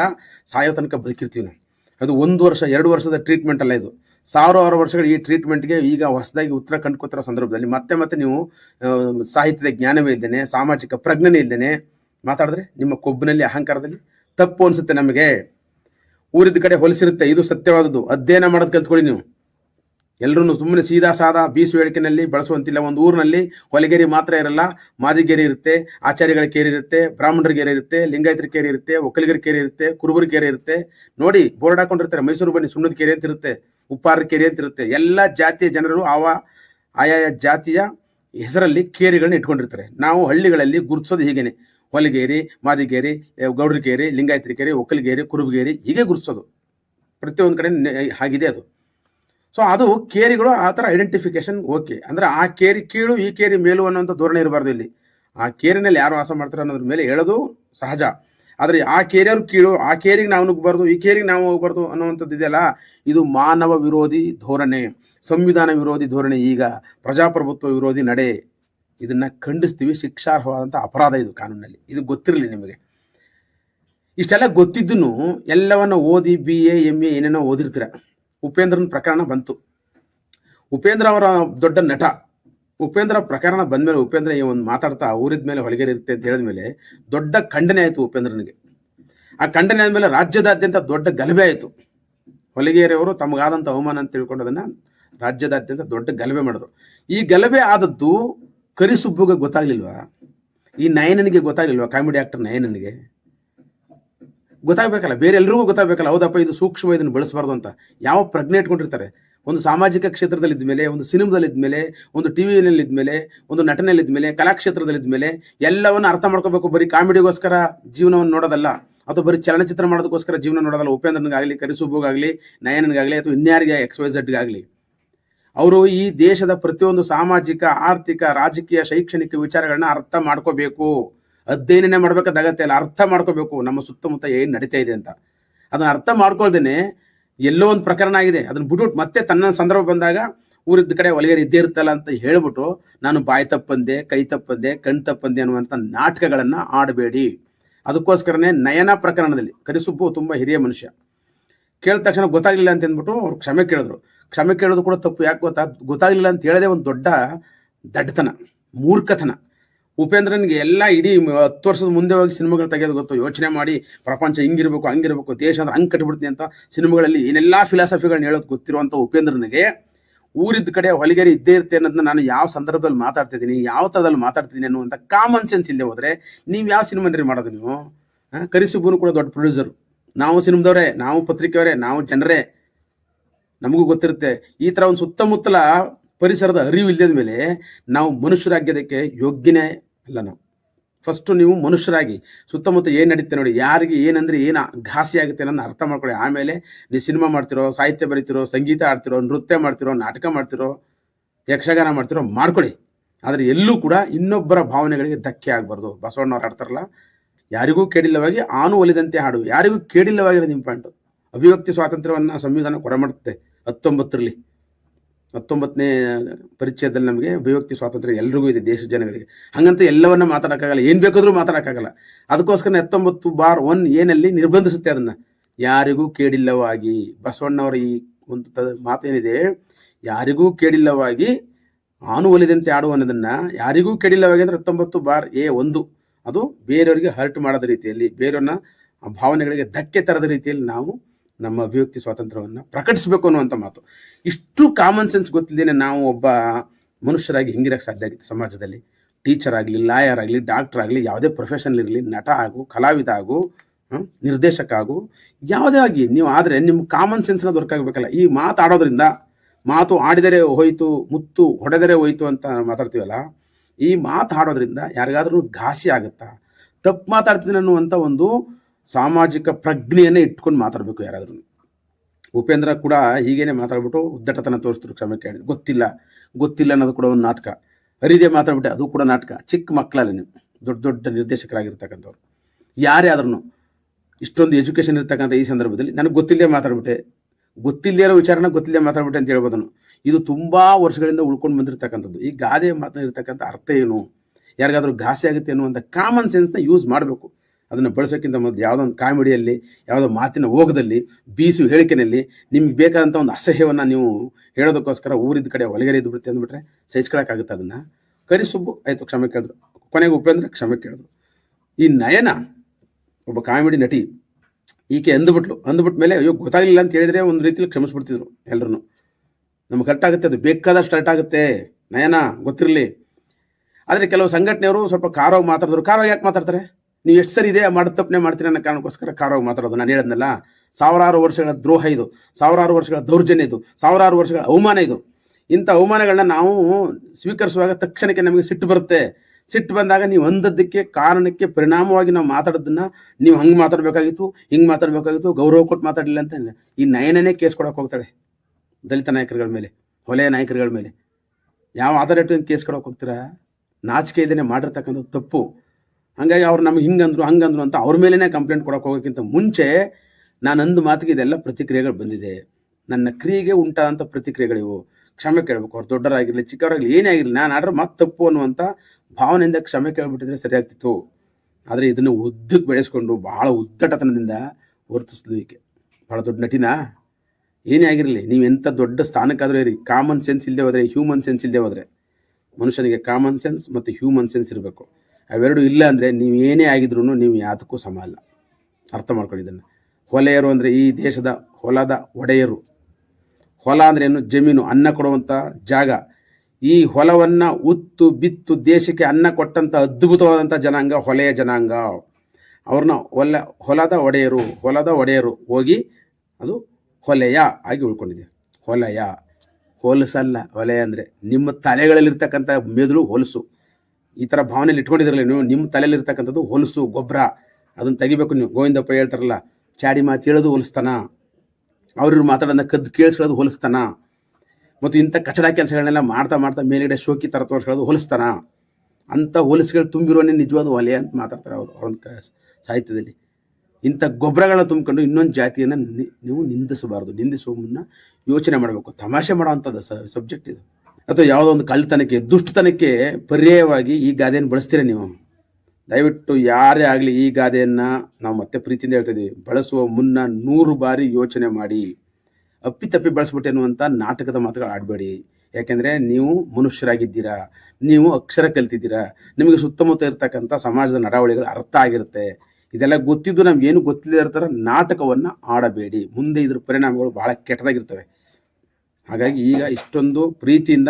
ಸಾಯೋ ತನಕ ಬದುಕಿರ್ತೀವಿ ನಾವು. ಅದು ಒಂದು ವರ್ಷ, ಎರಡು ವರ್ಷದ ಟ್ರೀಟ್ಮೆಂಟ್ ಅಲ್ಲ ಇದು. ಸಾವಿರಾರು ವರ್ಷಗಳ ಈ ಟ್ರೀಟ್ಮೆಂಟ್ಗೆ ಈಗ ಹೊಸದಾಗಿ ಉತ್ತರ ಕಂಡುಕೊತಿರೋ ಸಂದರ್ಭದಲ್ಲಿ ಮತ್ತೆ ಮತ್ತೆ ನೀವು ಸಾಹಿತ್ಯದ ಜ್ಞಾನವೇ ಇದ್ದೇನೆ ಸಾಮಾಜಿಕ ಪ್ರಜ್ಞೆ ಇದ್ದೇನೆ ಮಾತಾಡಿದ್ರೆ ನಿಮ್ಮ ಕೊಬ್ಬಿನಲ್ಲಿ, ಅಹಂಕಾರದಲ್ಲಿ ತಪ್ಪು ಅನಿಸುತ್ತೆ ನಮಗೆ. ಊರಿದ ಕಡೆ ಹೊಲಿಸಿರುತ್ತೆ. ಇದು ಸತ್ಯವಾದದ್ದು. ಅಧ್ಯಯನ ಮಾಡೋದು ಕಲ್ತ್ಕೊಳ್ಳಿ ನೀವು. ಎಲ್ಲರೂ ಸುಮ್ಮನೆ ಸೀದಾ ಸಾದಾ ಬೀಸು ಹೇಳಿಕೆನಲ್ಲಿ ಬಳಸುವಂತಿಲ್ಲ. ಒಂದು ಊರಿನಲ್ಲಿ ಹೊಲಗೇರಿ ಮಾತ್ರ ಇರಲ್ಲ. ಮಾದಿಗೇರಿ ಇರುತ್ತೆ, ಆಚಾರ್ಯಗಳ ಕೇರಿ ಇರುತ್ತೆ, ಬ್ರಾಹ್ಮಣರ ಕೇರಿ ಇರುತ್ತೆ, ಲಿಂಗಾಯತರ ಕೇರಿ ಇರುತ್ತೆ, ಒಕ್ಕಲಿಗರ ಕೇರಿ ಇರುತ್ತೆ, ಕುರುಬರ ಕೇರಿ ಇರುತ್ತೆ. ನೋಡಿ, ಬೋರ್ಡ್ ಹಾಕೊಂಡಿರ್ತಾರೆ. ಮೈಸೂರು ಬನ್ನಿ ಸುಣ್ಣದ ಕೇರಿ ಅಂತ ಇರುತ್ತೆ, ಉಪ್ಪಾರ ಕೇರಿ ಅಂತ ಇರುತ್ತೆ. ಎಲ್ಲ ಜಾತಿಯ ಜನರು ಆವ, ಆಯಾಯ ಜಾತಿಯ ಹೆಸರಲ್ಲಿ ಕೇರಿಗಳನ್ನ ಇಟ್ಕೊಂಡಿರ್ತಾರೆ. ನಾವು ಹಳ್ಳಿಗಳಲ್ಲಿ ಗುರುತಿಸೋದು ಹೀಗೇನೆ. ಹೊಲಗೇರಿ ಮಾದಿಗೇರಿ ಗೌಡ್ರಿಗೇರಿ ಗೌಡ್ರ ಕೇರಿ ಲಿಂಗಾಯತರ ಕೇರಿ ಒಕ್ಕಲಿಗೇರಿ, ಕುರುಬಗೇರಿ ಹೀಗೆ ಗುರುತಿಸೋದು. ಪ್ರತಿಯೊಂದು ಕಡೆ ಆಗಿದೆ ಅದು. ಸೊ ಅದು ಕೇರಿಗಳು ಆ ಥರ ಐಡೆಂಟಿಫಿಕೇಶನ್ ಓಕೆ ಅಂದ್ರೆ ಆ ಕೇರಿ ಕೀಳು, ಈ ಕೇರಿ ಮೇಲು ಅನ್ನೋಂಥ ಧೋರಣೆ ಇರಬಾರ್ದು ಇಲ್ಲಿ. ಆ ಕೇರಿನಲ್ಲಿ ಯಾರು ವಾಸ ಮಾಡ್ತಾರೆ ಅನ್ನೋದ್ರ ಮೇಲೆ ಹೇಳೋದು ಸಹಜ. ಆದರೆ ಆ ಕೇರಿಯವ್ರು ಕೀಳು, ಆ ಕೇರಿಗೆ ನಾವು ನುಗ್ಗಬಾರ್ದು, ಈ ಕೇರಿಗೆ ನಾವು ಹೋಗ್ಬಾರ್ದು ಅನ್ನುವಂಥದ್ದು ಇದೆಯಲ್ಲ, ಇದು ಮಾನವ ವಿರೋಧಿ ಧೋರಣೆ, ಸಂವಿಧಾನ ವಿರೋಧಿ ಧೋರಣೆ ಈಗ, ಪ್ರಜಾಪ್ರಭುತ್ವ ವಿರೋಧಿ ನಡೆ. ಇದನ್ನ ಖಂಡಿಸ್ತೀವಿ ಶಿಕ್ಷಾರ್ಹವಾದಂಥ ಅಪರಾಧ ಇದು ಕಾನೂನಲ್ಲಿ ಇದು ಗೊತ್ತಿರಲಿ ನಿಮಗೆ. ಇಷ್ಟೆಲ್ಲ ಗೊತ್ತಿದ್ದೂ ಎಲ್ಲವನ್ನ ಓದಿ ಬಿ ಎ ಎಂ ಎ ಏನೇನೋ ಓದಿರ್ತೀರ. ಉಪೇಂದ್ರನ ಪ್ರಕರಣ ಬಂತು. ಉಪೇಂದ್ರ ಅವರ ದೊಡ್ಡ ನಟ. ಉಪೇಂದ್ರ ಪ್ರಕರಣ ಬಂದಮೇಲೆ ಉಪೇಂದ್ರ ಈ ಒಂದು ಮಾತಾಡ್ತಾ ಊರಿದ ಮೇಲೆ ಹೊಲಗೇರಿ ಇರುತ್ತೆ ಅಂತ ಹೇಳಿದ್ಮೇಲೆ ದೊಡ್ಡ ಖಂಡನೆ ಆಯಿತು ಉಪೇಂದ್ರನಿಗೆ. ಆ ಖಂಡನೆ ಆದಮೇಲೆ ರಾಜ್ಯದಾದ್ಯಂತ ದೊಡ್ಡ ಗಲಭೆ ಆಯಿತು. ಹೊಲಗೇರಿಯವರು ತಮಗಾದಂಥ ಅವಮಾನ ಅಂತ ತಿಳ್ಕೊಂಡದನ್ನ ರಾಜ್ಯದಾದ್ಯಂತ ದೊಡ್ಡ ಗಲಭೆ ಮಾಡಿದ್ರು. ಈ ಗಲಭೆ ಆದದ್ದು ಕರಿಸುಬ್ಬುಗೆ ಗೊತ್ತಾಗ್ಲಿಲ್ವಾ? ಈ ನಯನನಿಗೆ ಗೊತ್ತಾಗ್ಲಿಲ್ವಾ? ಕಾಮಿಡಿ ಆಕ್ಟರ್ ನಯನನಿಗೆ? ಗೊತ್ತಾಗಬೇಕಲ್ಲ, ಬೇರೆ ಎಲ್ರಿಗೂ ಗೊತ್ತಾಗಬೇಕಲ್ಲ, ಹೌದಪ್ಪ, ಇದು ಸೂಕ್ಷ್ಮ, ಇದನ್ನು ಬಳಸಬಾರ್ದು ಅಂತ. ಯಾವ ಪ್ರಜ್ಞೆ ಇಟ್ಕೊಂಡಿರ್ತಾರೆ? ಒಂದು ಸಾಮಾಜಿಕ ಕ್ಷೇತ್ರದಲ್ಲಿ ಇದ್ಮೇಲೆ ಒಂದು ಸಿನಿಮಾದಲ್ಲಿ ಇದ್ಮೇಲೆ ಒಂದು ಟಿ ಇದ್ಮೇಲೆ ಒಂದು ನಟನೆಯಲ್ಲಿ ಇದ್ಮೇಲೆ ಕಲಾಕ್ಷೇತ್ರದಲ್ಲಿ ಇದ್ಮೇಲೆ ಎಲ್ಲವನ್ನ ಅರ್ಥ ಮಾಡ್ಕೋಬೇಕು. ಬರೀ ಕಾಮಿಡಿಗೋಸ್ಕರ ಜೀವನವನ್ನು ನೋಡೋದಲ್ಲ, ಅಥವಾ ಬರೀ ಚಲನಚಿತ್ರ ಮಾಡೋದಕ್ಕೋಸ್ಕರ ಜೀವನ ನೋಡೋದಲ್ಲ, ಉಪೇಂದ್ರನಿಗಾಗಲಿ ಕರಿಸುಬ್ಬುಗಾಗಲಿ ನಯನನಿಗಾಗಲಿ, ಅಥವಾ ಇನ್ಯಾರಿಗೆ ಎಕ್ಸ್ ವೈ ಝಡ್ಗಾಗಲಿ ಅವರು ಈ ದೇಶದ ಪ್ರತಿಯೊಂದು ಸಾಮಾಜಿಕ, ಆರ್ಥಿಕ, ರಾಜಕೀಯ, ಶೈಕ್ಷಣಿಕ ವಿಚಾರಗಳನ್ನ ಅರ್ಥ ಮಾಡ್ಕೋಬೇಕು. ಅಧ್ಯಯನನೇ ಅಗತ್ಯ ಇಲ್ಲ ಅರ್ಥ ಮಾಡ್ಕೋಬೇಕು. ನಮ್ಮ ಸುತ್ತಮುತ್ತ ಏನ್ ನಡೀತಾ ಇದೆ ಅಂತ. ಅದನ್ನ ಅರ್ಥ ಮಾಡ್ಕೊಳ್ದೇನೆ ಎಲ್ಲೋ ಒಂದು ಪ್ರಕರಣ ಆಗಿದೆ. ಅದನ್ನ ಬಿಟ್ಬಿಟ್ಟು ಮತ್ತೆ ತನ್ನ ಸಂದರ್ಭ ಬಂದಾಗ ಊರಿದ್ದ ಕಡೆ ಒಲಗೇರಿ ಇದ್ದೇ ಇರ್ತಲ್ಲ ಅಂತ ಹೇಳ್ಬಿಟ್ಟು ನಾನು ಬಾಯಿ ತಪ್ಪಂದೆ, ಕೈ ತಪ್ಪಂದೆ, ಕಣ್ ತಪ್ಪಂದೆ ಅನ್ನುವಂಥ ನಾಟಕಗಳನ್ನ ಆಡಬೇಡಿ. ಅದಕ್ಕೋಸ್ಕರನೇ ನಯನ ಪ್ರಕರಣದಲ್ಲಿ, ಕರಿಸುಬ್ಬು ತುಂಬಾ ಹಿರಿಯ ಮನುಷ್ಯ. ಕೇಳಿದ ತಕ್ಷಣ ಗೊತ್ತಾಗ್ಲಿಲ್ಲ ಅಂತ ಅಂದ್ಬಿಟ್ಟು ಅವ್ರು ಕ್ಷಮೆ ಕೇಳಿದ್ರು. ಕ್ಷಮೆ ಕೇಳೋದು ಕೂಡ ತಪ್ಪು. ಯಾಕೆ ಗೊತ್ತಾ? ಗೊತ್ತಾಗ್ಲಿಲ್ಲ ಅಂತ ಹೇಳೋದೇ ಒಂದು ದೊಡ್ಡ ದಡ್ಡತನ, ಮೂರ್ಖತನ. ಉಪೇಂದ್ರನಿಗೆ ಎಲ್ಲ ಇಡೀ ಹತ್ತು ವರ್ಷದ ಮುಂದೆ ಹೋಗಿ ಸಿನಿಮಾಗಳು ತೆಗೆದು ಗೊತ್ತು. ಯೋಚನೆ ಮಾಡಿ, ಪ್ರಪಂಚ ಹಿಂಗಿರ್ಬೇಕು, ಹಂಗಿರ್ಬೇಕು, ದೇಶ ಅಂದ್ರೆ ಹಂಗೆ ಕಟ್ಬಿಡ್ತೀನಿ ಅಂತ ಸಿನಿಮಾಗಳಲ್ಲಿ ಏನೆಲ್ಲ ಫಿಲಾಸಫಿಗಳನ್ನ ಹೇಳೋದು ಗೊತ್ತಿರುವಂಥ ಉಪೇಂದ್ರನಿಗೆ, ಊರಿದ್ದ ಕಡೆ ಹೊಲಿಗೆರೆ ಇದ್ದೇ ಇರುತ್ತೆ ಅನ್ನೋದನ್ನ ನಾನು ಯಾವ ಸಂದರ್ಭದಲ್ಲಿ ಮಾತಾಡ್ತಿದ್ದೀನಿ ಯಾವ ಥರದಲ್ಲಿ ಮಾತಾಡ್ತಿದ್ದೀನಿ ಅನ್ನುವಂಥ ಕಾಮನ್ ಸೆನ್ಸ್ ಇಲ್ಲದೆ ಹೋದರೆ ನೀವು ಯಾವ ಸಿನಿಮಾ ಮಾಡೋದು ನೀವು? ಕರಿಸುಬ್ಬನು ಕೂಡ ದೊಡ್ಡ ಪ್ರೊಡ್ಯೂಸರು ನಾವು ಸಿನಿಮಾದವ್ರೆ, ನಾವು ಪತ್ರಿಕೆಯವರೇ, ನಾವು ಜನರೇ, ನಮಗೂ ಗೊತ್ತಿರುತ್ತೆ. ಈ ಥರ ಒಂದು ಸುತ್ತಮುತ್ತಲ ಪರಿಸರದ ಅರಿವು ಇಲ್ಲದ ಮೇಲೆ ನಾವು ಮನುಷ್ಯರಾಗ್ಯೋದಕ್ಕೆ ಯೋಗ್ಯನೇ ಅಲ್ಲ ನಾವು. ಫಸ್ಟು ನೀವು ಮನುಷ್ಯರಾಗಿ, ಸುತ್ತಮುತ್ತ ಏನು ನಡೀತೆ ನೋಡಿ, ಯಾರಿಗೆ ಏನಂದ್ರೆ ಏನು ಘಾಸಿ ಆಗುತ್ತೆ ಅನ್ನೋದನ್ನ ಅರ್ಥ ಮಾಡ್ಕೊಳ್ಳಿ. ಆಮೇಲೆ ನೀವು ಸಿನಿಮಾ ಮಾಡ್ತಿರೋ, ಸಾಹಿತ್ಯ ಬರೀತಿರೋ, ಸಂಗೀತ ಆಡ್ತಿರೋ, ನೃತ್ಯ ಮಾಡ್ತಿರೋ, ನಾಟಕ ಮಾಡ್ತಿರೋ, ಯಕ್ಷಗಾನ ಮಾಡ್ತಿರೋ, ಮಾಡ್ಕೊಳ್ಳಿ. ಆದರೆ ಎಲ್ಲೂ ಕೂಡ ಇನ್ನೊಬ್ಬರ ಭಾವನೆಗಳಿಗೆ ಧಕ್ಕೆ ಆಗಬಾರ್ದು. ಬಸವಣ್ಣವ್ರು ಆಡ್ತಾರಲ್ಲ ಯಾರಿಗೂ ಕೇಡಿಲ್ಲವಾಗಿ ಆನು ಒಲಿದಂತೆ ಹಾಡು. ಯಾರಿಗೂ ಕೇಡಿಲ್ಲವಾಗಿರೋದು ಇಂಪಾರ್ಟೆಂಟು ಅಭಿವ್ಯಕ್ತಿ ಸ್ವಾತಂತ್ರ್ಯವನ್ನು ಸಂವಿಧಾನ ಕೊಡಮಾಡುತ್ತೆ. ಹತ್ತೊಂಬತ್ತರಲ್ಲಿ. ಹತ್ತೊಂಬತ್ತನೇ ಪರಿಚಯದಲ್ಲಿ ನಮಗೆ ಅಭಿವ್ಯಕ್ತಿ ಸ್ವಾತಂತ್ರ್ಯ ಎಲ್ರಿಗೂ ಇದೆ ದೇಶದ ಜನಗಳಿಗೆ. ಹಂಗಂತ ಎಲ್ಲವನ್ನ ಮಾತಾಡೋಕ್ಕಾಗಲ್ಲ. ಏನು ಬೇಕಾದರೂ ಮಾತಾಡೋಕ್ಕಾಗಲ್ಲ. ಅದಕ್ಕೋಸ್ಕರ ಹತ್ತೊಂಬತ್ತು ಬಾರ್ ಒನ್ ಏನಲ್ಲಿ ನಿರ್ಬಂಧಿಸುತ್ತೆ ಅದನ್ನು. ಯಾರಿಗೂ ಕೇಡಿಲ್ಲವಾಗಿ ಬಸವಣ್ಣವರ ಈ ಒಂದು ತ ಮಾತು ಏನಿದೆ? ಯಾರಿಗೂ ಕೇಡಿಲ್ಲವಾಗಿ ಆನು ಒಲಿದಂತೆ ಆಡುವ ಅನ್ನೋದನ್ನು ಯಾರಿಗೂ ಕೇಡಿಲ್ಲವಾಗಿ ಅಂದರೆ ಹತ್ತೊಂಬತ್ತು ಬಾರ್ ಎ ಒಂದು. ಅದು ಬೇರೆಯವರಿಗೆ ಹರ್ಟ್ ಮಾಡದ ರೀತಿಯಲ್ಲಿ, ಬೇರೆಯವ್ರನ್ನ ಭಾವನೆಗಳಿಗೆ ಧಕ್ಕೆ ತರದ ರೀತಿಯಲ್ಲಿ ನಾವು ನಮ್ಮ ಅಭಿವ್ಯಕ್ತಿ ಸ್ವಾತಂತ್ರ್ಯವನ್ನು ಪ್ರಕಟಿಸಬೇಕು ಅನ್ನುವಂಥ ಮಾತು ಇಷ್ಟು ಕಾಮನ್ ಸೆನ್ಸ್ ಗೊತ್ತಿದ್ದೇನೆ ನಾವು ಒಬ್ಬ ಮನುಷ್ಯರಾಗಿ ಹೆಂಗಿರಕ್ಕೆ ಸಾಧ್ಯ ಆಗಿತ್ತು ಸಮಾಜದಲ್ಲಿ ಟೀಚರ್ ಆಗಲಿ ಲಾಯರ್ ಆಗಲಿ ಡಾಕ್ಟರ್ ಆಗಲಿ, ಯಾವುದೇ ಪ್ರೊಫೆಷನ್ ಇರಲಿ, ನಟ ಆಗು, ಕಲಾವಿದ ಆಗು? ನಿರ್ದೇಶಕ ಆಗು, ಯಾವುದೇ ಆಗಿ ನೀವು ಆದರೆ ನಿಮ್ಮ ಕಾಮನ್ ಸೆನ್ಸ್ನ ದೊರಕಾಗಬೇಕಲ್ಲ ಈ ಮಾತಾಡೋದ್ರಿಂದ ಮಾತು ಆಡಿದರೆ ಹೋಯಿತು, ಮುತ್ತು ಹೊಡೆದರೆ ಹೋಯಿತು ಅಂತ ಮಾತಾಡ್ತೀವಲ್ಲ ಈ ಮಾತು ಮಾತಾಡೋದ್ರಿಂದ ಯಾರಿಗಾದ್ರೂ ಘಾಸಿ ಆಗುತ್ತಾ? ತಪ್ಪು ಮಾತಾಡ್ತೀನಿ ಅನ್ನುವಂಥ ಒಂದು ಸಾಮಾಜಿಕ ಪ್ರಜ್ಞೆಯನ್ನೇ ಇಟ್ಕೊಂಡು ಮಾತಾಡಬೇಕು ಯಾರಾದ್ರೂ. ಉಪೇಂದ್ರ ಕೂಡ ಹೀಗೇನೆ ಮಾತಾಡ್ಬಿಟ್ಟು ಉದ್ದಟತನ ತೋರಿಸ್ತರು ಕ್ಷಮೆ ಕೇಳಿದ್ರು. ಗೊತ್ತಿಲ್ಲ. ಗೊತ್ತಿಲ್ಲ ಅನ್ನೋದು ಕೂಡ ಒಂದು ನಾಟಕ. ಅರಿದೇ ಮಾತಾಡ್ಬಿಟ್ಟೆ, ಅದು ಕೂಡ ನಾಟಕ. ಚಿಕ್ಕ ಮಕ್ಕಳಲ್ಲ ನೀವು. ದೊಡ್ಡ ದೊಡ್ಡ ನಿರ್ದೇಶಕರಾಗಿರ್ತಕ್ಕಂಥವ್ರು. ಯಾರೇ ಆದ್ರೂ ಇಷ್ಟೊಂದು ಎಜುಕೇಷನ್ ಇರ್ತಕ್ಕಂಥ ಈ ಸಂದರ್ಭದಲ್ಲಿ ನನಗೆ ಗೊತ್ತಿಲ್ಲದೆ ಮಾತಾಡ್ಬಿಟ್ಟೆ. ಗೊತ್ತಿಲ್ಲದೆ ಇರೋ ವಿಚಾರನ ಗೊತ್ತಿಲ್ಲದೆ ಮಾತಾಡ್ಬಿಟ್ಟೆ ಅಂತ ಹೇಳ್ಬೋದು. ಇದು ತುಂಬಾ ವರ್ಷಗಳಿಂದ ಉಳ್ಕೊಂಡು ಬಂದಿರತಕ್ಕಂಥದ್ದು. ಈ ಗಾದೆ ಮಾತನಾಡಿರ್ತಕ್ಕಂಥ ಅರ್ಥ ಏನು? ಯಾರಿಗಾದರೂ ಘಾಸಿ ಆಗುತ್ತೆ ಅನ್ನುವಂಥ ಕಾಮನ್ ಸೆನ್ಸ್ನ ಯೂಸ್ ಮಾಡಬೇಕು. ಅದನ್ನು ಬಳಸೋಕ್ಕಿಂತ ಮೊದಲು ಯಾವುದೋ ಒಂದು ಕಾಮಿಡಿಯಲ್ಲಿ, ಯಾವುದೋ ಮಾತಿನ ಹೋಗದಲ್ಲಿ ಬೀಸು ಹೇಳಿಕೆನಲ್ಲಿ ನಿಮ್ಗೆ ಬೇಕಾದಂಥ ಒಂದು ಅಸಹ್ಯವನ್ನು ನೀವು ಹೇಳೋದಕ್ಕೋಸ್ಕರ ಊರಿದ ಕಡೆ ಒಳಗಡೆ ಇದ್ದು ಬಿಡುತ್ತೆ ಅಂದ್ಬಿಟ್ರೆ ಸಹಿಸ್ಕೊಳಕ್ಕಾಗುತ್ತೆ ಅದನ್ನು? ಕರಿಸುಬ್ಬು ಆಯಿತು, ಕ್ಷಮೆ ಕೇಳಿದ್ರು. ಕೊನೆಗೆ ಉಪೇಂದ್ರ ಕ್ಷಮೆ ಕೇಳಿದ್ರು. ಈ ನಯನ, ಒಬ್ಬ ಕಾಮಿಡಿ ನಟಿ, ಈಕೆ ಅಂದುಬಿಟ್ಲು. ಅಂದ್ಬಿಟ್ಟ ಮೇಲೆ ಅಯ್ಯೋ ಗೊತ್ತಾಗಲಿಲ್ಲ ಅಂತ ಹೇಳಿದರೆ ಒಂದು ರೀತಿಯಲ್ಲಿ ಕ್ಷಮಿಸ್ಬಿಡ್ತಿದ್ರು ಎಲ್ಲರೂ ನಮ್ಗೆ ಕರೆಕ್ಟ್ ಆಗುತ್ತೆ, ಅದು ಬೇಕಾದಷ್ಟು ಸ್ಟಾರ್ಟ್ ಆಗುತ್ತೆ. ನಯನ, ಗೊತ್ತಿರಲಿ. ಆದರೆ ಕೆಲವು ಸಂಘಟನೆಯವರು ಸ್ವಲ್ಪ ಖಾರವಾಗಿ ಮಾತಾಡಿದ್ರು. ಖಾರವಾಗಿ ಯಾಕೆ ಮಾತಾಡ್ತಾರೆ? ನೀವು ಎಷ್ಟು ಸರಿ ಇದೆ ಮಾಡಿದ ತಪ್ಪನೆ ಮಾಡ್ತೀನಿ ಅನ್ನೋ ಕಾರಣಕ್ಕೋಸ್ಕರ ಖಾರವಾಗಿ ಮಾತಾಡೋದು. ನಾನು ಹೇಳಿದ್ನಲ್ಲ, ಸಾವಿರಾರು ವರ್ಷಗಳ ದ್ರೋಹ ಇದು. ಸಾವಿರಾರು ವರ್ಷಗಳ ದೌರ್ಜನ್ಯ ಇದು. ಸಾವಿರಾರು ವರ್ಷಗಳ ಅವಮಾನ ಇದು. ಇಂಥ ಅವಮಾನಗಳನ್ನ ನಾವು ಸ್ವೀಕರಿಸುವಾಗ ತಕ್ಷಣಕ್ಕೆ ನಮಗೆ ಸಿಟ್ಟು ಬರುತ್ತೆ. ಸಿಟ್ಟು ಬಂದಾಗ ನೀವು ಅಂದದ್ದಕ್ಕೆ, ಕಾರಣಕ್ಕೆ, ಪರಿಣಾಮವಾಗಿ ನಾವು ಮಾತಾಡೋದನ್ನ ನೀವು ಹಂಗೆ ಮಾತಾಡಬೇಕಾಗಿತ್ತು, ಹಿಂಗೆ ಮಾತಾಡಬೇಕಾಗಿತ್ತು, ಗೌರವ ಕೊಟ್ಟು ಮಾತಾಡಲಿಲ್ಲ ಅಂತ ಈ ನಯನನೇ ಕೇಸ್ ಕೊಡೋಕೆ ಹೋಗ್ತಾಳೆ. ದಲಿತ ನಾಯಕರುಗಳ ಮೇಲೆ ಹೊಲೆಯ ನಾಯಕರುಗಳ ಮೇಲೆ. ಯಾವ ಆಧಾರ ಇಟ್ಟು ಕೇಸ್ ಕೊಡೋಕೆ ಹೋಗ್ತೀರಾ? ನಾಚಿಕೆ ಇದ್ದೇನೆ ಮಾಡಿರ್ತಕ್ಕಂಥದ್ದು ತಪ್ಪು. ಹಂಗಾಗಿ ಅವ್ರು ನಮ್ಗೆ ಹಿಂಗಂದ್ರು, ಹಂಗಂದ್ರು ಅಂತ ಅವ್ರ ಮೇಲೇ ಕಂಪ್ಲೇಂಟ್ ಕೊಡೋಕೆ ಹೋಗೋಕ್ಕಿಂತ ಮುಂಚೆ ನಾನು ಅಂದು ಮಾತಿಗೆ ಇದೆಲ್ಲ ಪ್ರತಿಕ್ರಿಯೆಗಳು ಬಂದಿದೆ. ನನ್ನ ಕ್ರಿಯೆಗೆ ಉಂಟಾದಂಥ ಪ್ರತಿಕ್ರಿಯೆಗಳಿವು ಕ್ಷಮೆ ಕೇಳಬೇಕು, ಅವ್ರು ದೊಡ್ಡರಾಗಿರಲಿ ಚಿಕ್ಕವರಾಗಲಿ ಏನೇ ಆಗಿರಲಿ, ನಾನು ಆಡ್ರೆ ಮತ್ತೆ ತಪ್ಪು ಅನ್ನುವಂಥ ಭಾವನೆಯಿಂದ ಕ್ಷಮೆ ಕೇಳ್ಬಿಟ್ಟಿದ್ರೆ ಸರಿಯಾಗ್ತಿತ್ತು. ಆದರೆ ಇದನ್ನು ಉದ್ದಕ್ಕೆ ಬೆಳೆಸ್ಕೊಂಡು ಭಾಳ ಉದ್ದಟತನದಿಂದ ವರ್ತಿಸ್ಲಿಕ್ಕೆ ಭಾಳ ದೊಡ್ಡ ನಟಿನಾ? ಏನೇ ಆಗಿರಲಿ, ನೀವು ಎಂಥ ದೊಡ್ಡ ಸ್ಥಾನಕ್ಕಾದರೂ ಇರಿ. ಕಾಮನ್ ಸೆನ್ಸ್ ಇಲ್ಲದೆ ಹೋದರೆ ಹ್ಯೂಮನ್ ಸೆನ್ಸ್ ಇಲ್ಲದೆ ಹೋದರೆ ಮನುಷ್ಯನಿಗೆ ಕಾಮನ್ ಸೆನ್ಸ್ ಮತ್ತು ಹ್ಯೂಮನ್ ಸೆನ್ಸ್ ಇರಬೇಕು. ಅವೆರಡು ಇಲ್ಲ ಅಂದರೆ ನೀವು ಏನೇ ಆಗಿದ್ರೂ ನೀವು ಯಾತಕ್ಕೂ ಸಮ ಅಲ್ಲ. ಅರ್ಥ ಮಾಡ್ಕೊಳ್ಳಿ ಇದನ್ನು. ಹೊಲೆಯರು ಅಂದರೆ ಈ ದೇಶದ ಹೊಲದ ಒಡೆಯರು. ಹೊಲ ಅಂದರೆ ಏನು? ಜಮೀನು, ಅನ್ನ ಕೊಡುವಂಥ ಜಾಗ. ಈ ಹೊಲವನ್ನು ಉತ್ತು ಬಿತ್ತು ದೇಶಕ್ಕೆ ಅನ್ನ ಕೊಟ್ಟಂಥ ಅದ್ಭುತವಾದಂಥ ಜನಾಂಗ ಹೊಲೆಯ ಜನಾಂಗ. ಅವ್ರನ್ನ ಹೊಲ ಹೊಲದ ಒಡೆಯರು ಹೊಲದ ಒಡೆಯರು ಹೋಗಿ ಅದು ಹೊಲೆಯ ಆಗಿ ಉಳ್ಕೊಂಡಿದೆ. ಹೊಲೆಯ ಹೊಲಸಲ್ಲ. ಹೊಲೆಯ ಅಂದರೆ ನಿಮ್ಮ ತಲೆಗಳಲ್ಲಿರ್ತಕ್ಕಂಥ ಮೆದುಳು ಹೊಲಸು. ಈ ಥರ ಭಾವನೆಯಲ್ಲಿ ಇಟ್ಕೊಂಡಿದ್ರಲ್ಲ ನೀವು, ನಿಮ್ಮ ತಲೆಯಲ್ಲಿರ್ತಕ್ಕಂಥದ್ದು ಹೊಲಸು, ಗೊಬ್ಬರ. ಅದನ್ನು ತೆಗಿಬೇಕು ನೀವು. ಗೋವಿಂದಪ್ಪ ಹೇಳ್ತಾರಲ್ಲ, ಚಾಡಿ ಮಾತು ಹೇಳೋದು ಹೊಲಿಸ್ತಾನ? ಅವ್ರಿವ್ರು ಮಾತಾಡೋದನ್ನ ಕದ್ದು ಕೇಳಿಸ್ಕೊಳ್ಳೋದು ಹೋಲಿಸ್ತಾನ? ಮತ್ತು ಇಂಥ ಕಚಡ ಕೆಲಸಗಳನ್ನೆಲ್ಲ ಮಾಡ್ತಾ ಮಾಡ್ತಾ ಮೇಲುಗಡೆ ಶೋಕಿ ಥರ ತೋರಿಸ್ಕೊಳ್ಳೋದು ಹೋಲಿಸ್ತಾನ? ಅಂಥ ಹೊಲಸುಗಳು ತುಂಬಿರೋನೇ ನಿಜವಾದ ಹೊಲೆ ಅಂತ ಮಾತಾಡ್ತಾರೆ ಅವರು ಅವ್ರ ಸಾಹಿತ್ಯದಲ್ಲಿ. ಇಂಥ ಗೊಬ್ಬರಗಳನ್ನ ತುಂಬಿಕೊಂಡು ಇನ್ನೊಂದು ಜಾತಿಯನ್ನು ನೀವು ನಿಂದಿಸಬಾರದು. ನಿಂದಿಸುವ ಮುನ್ನ ಯೋಚನೆ ಮಾಡಬೇಕು. ತಮಾಷೆ ಮಾಡೋವಂಥದ್ದು ಸಬ್ಜೆಕ್ಟ್ ಇದು. ಅಥವಾ ಯಾವುದೋ ಒಂದು ಕಳ್ಳತನಕ್ಕೆ, ದುಷ್ಟತನಕ್ಕೆ ಪರ್ಯಾಯವಾಗಿ ಈ ಗಾದೆಯನ್ನು ಬಳಸ್ತೀರ ನೀವು? ದಯವಿಟ್ಟು ಯಾರೇ ಆಗಲಿ ಈ ಗಾದೆಯನ್ನು ನಾವು ಮತ್ತೆ ಪ್ರೀತಿಯಿಂದ ಹೇಳ್ತಾ ಇದೀವಿ. ಬಳಸುವ ಮುನ್ನ ನೂರು ಬಾರಿ ಯೋಚನೆ ಮಾಡಿ. ಅಪ್ಪಿತಪ್ಪಿ ಬಳಸ್ಬಿಟ್ಟೆ ಅನ್ನುವಂಥ ನಾಟಕದ ಮಾತುಗಳು ಆಡಬೇಡಿ. ಯಾಕೆಂದರೆ ನೀವು ಮನುಷ್ಯರಾಗಿದ್ದೀರಾ. ನೀವು ಅಕ್ಷರ ಕಲ್ತಿದ್ದೀರಾ. ನಿಮಗೆ ಸುತ್ತಮುತ್ತ ಇರತಕ್ಕಂಥ ಸಮಾಜದ ನಡಾವಳಿಗಳು ಅರ್ಥ ಆಗಿರುತ್ತೆ. ಇದೆಲ್ಲ ಗೊತ್ತಿದ್ದು ನಮ್ಗೆ ಏನು ಗೊತ್ತಿಲ್ಲದೆ ನಾಟಕವನ್ನು ಆಡಬೇಡಿ. ಮುಂದೆ ಇದ್ರ ಪರಿಣಾಮಗಳು ಬಹಳ ಕೆಟ್ಟದಾಗಿರ್ತವೆ. ಹಾಗಾಗಿ ಈಗ ಇಷ್ಟೊಂದು ಪ್ರೀತಿಯಿಂದ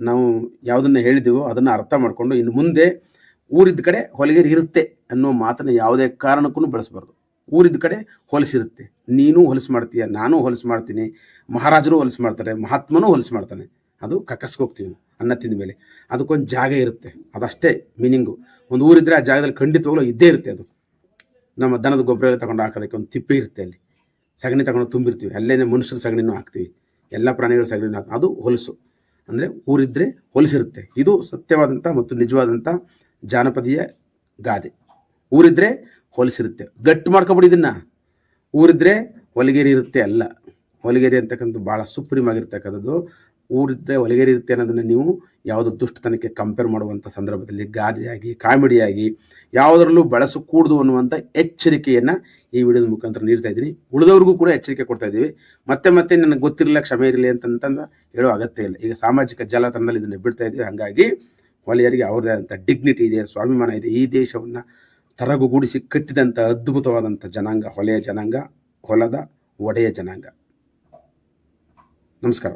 ನಾವು ಯಾವುದನ್ನು ಹೇಳಿದೆವೋ ಅದನ್ನು ಅರ್ಥ ಮಾಡಿಕೊಂಡು ಇನ್ನು ಮುಂದೆ ಊರಿದ್ದ ಕಡೆ ಹೊಲಿಗೆರಿ ಇರುತ್ತೆ ಅನ್ನೋ ಮಾತನ್ನು ಯಾವುದೇ ಕಾರಣಕ್ಕೂ ಬಳಸಬಾರ್ದು. ಊರಿದ್ದ ಕಡೆ ಹೊಲಸಿರುತ್ತೆ. ನೀನು ಹೊಲಸು ಮಾಡ್ತೀಯ, ನಾನು ಹೊಲಸು ಮಾಡ್ತೀನಿ, ಮಹಾರಾಜರು ಹೊಲಸು ಮಾಡ್ತಾರೆ, ಮಹಾತ್ಮನೂ ಹೊಲಸು ಮಾಡ್ತಾನೆ. ಅದು ಕಕ್ಕಸ್ಗೆ ಹೋಗ್ತೀವಿ ಅನ್ನ ತಿಂದ ಮೇಲೆ. ಅದಕ್ಕೊಂದು ಜಾಗ ಇರುತ್ತೆ. ಅದಷ್ಟೇ ಮೀನಿಂಗು. ಒಂದು ಊರಿದ್ರೆ ಆ ಜಾಗದಲ್ಲಿ ಖಂಡಿತವಾಗ್ಲೂ ಇದ್ದೇ ಇರುತ್ತೆ ಅದು. ನಮ್ಮ ದನದ ಗೊಬ್ಬರ ಎಲ್ಲ ತಗೊಂಡು ಹಾಕೋದಕ್ಕೆ ಒಂದು ತಿಪ್ಪೆ ಇರುತ್ತೆ ಅಲ್ಲಿ. ಸಗಣಿ ತಗೊಂಡು ತುಂಬಿರ್ತೀವಿ. ಅಲ್ಲೇ ಮನುಷ್ಯರ ಸಗಣಿನೂ ಹಾಕ್ತೀವಿ. ಎಲ್ಲ ಪ್ರಾಣಿಗಳ ಸಗಣಿನೂ ಹಾಕಿ, ಅದು ಹೊಲಸು. ಅಂದರೆ ಊರಿದ್ದರೆ ಹೊಲಸಿರುತ್ತೆ. ಇದು ಸತ್ಯವಾದಂಥ ಮತ್ತು ನಿಜವಾದಂಥ ಜಾನಪದೀಯ ಗಾದೆ. ಊರಿದ್ರೆ ಹೊಲಸಿರುತ್ತೆ. ಗಟ್ಟಿ ಮಾಡ್ಕೊಬಿಡಿ ಇದನ್ನು. ಊರಿದ್ರೆ ಹೊಲಗೇರಿ ಇರುತ್ತೆ ಅಲ್ಲ. ಹೊಲಗೇರಿ ಅಂತಕ್ಕಂಥ ಭಾಳ ಸುಪ್ರೀಮ್ ಆಗಿರ್ತಕ್ಕಂಥದ್ದು ಊರಿದ್ರೆ ಒಲಗೇರಿರುತ್ತೆ ಅನ್ನೋದನ್ನು ನೀವು ಯಾವುದೋ ದುಷ್ಟತನಕ್ಕೆ ಕಂಪೇರ್ ಮಾಡುವಂಥ ಸಂದರ್ಭದಲ್ಲಿ ಗಾದೆಯಾಗಿ, ಕಾಮಿಡಿಯಾಗಿ, ಯಾವುದರಲ್ಲೂ ಬಳಸಕೂಡ್ದು ಅನ್ನುವಂಥ ಎಚ್ಚರಿಕೆಯನ್ನು ಈ ವಿಡಿಯೋದ ಮುಖಾಂತರ ನೀಡ್ತಾ ಇದ್ದೀನಿ. ಉಳಿದವ್ರಿಗೂ ಕೂಡ ಎಚ್ಚರಿಕೆ ಕೊಡ್ತಾ ಇದ್ದೀವಿ. ಮತ್ತೆ ಮತ್ತೆ ನನಗೆ ಗೊತ್ತಿರಲಿಲ್ಲ, ಕ್ಷಮೆ ಇರಲಿ ಅಂತಂತಂದು ಹೇಳೋ ಅಗತ್ಯ ಇಲ್ಲ. ಈಗ ಸಾಮಾಜಿಕ ಜಾಲತಾಣದಲ್ಲಿ ಇದನ್ನು ಬಿಡ್ತಾ ಇದ್ದೀವಿ. ಹಾಗಾಗಿ ಹೊಲಿಯರಿಗೆ ಅವ್ರದೇ ಆದಂಥ ಡಿಗ್ನಿಟಿ ಇದೆ, ಸ್ವಾಭಿಮಾನ ಇದೆ. ಈ ದೇಶವನ್ನು ತರಗುಗೂಡಿಸಿ ಕಟ್ಟಿದಂಥ ಅದ್ಭುತವಾದಂಥ ಜನಾಂಗ ಹೊಲೆಯ ಜನಾಂಗ, ಹೊಲದ ಒಡೆಯ ಜನಾಂಗ. ನಮಸ್ಕಾರ.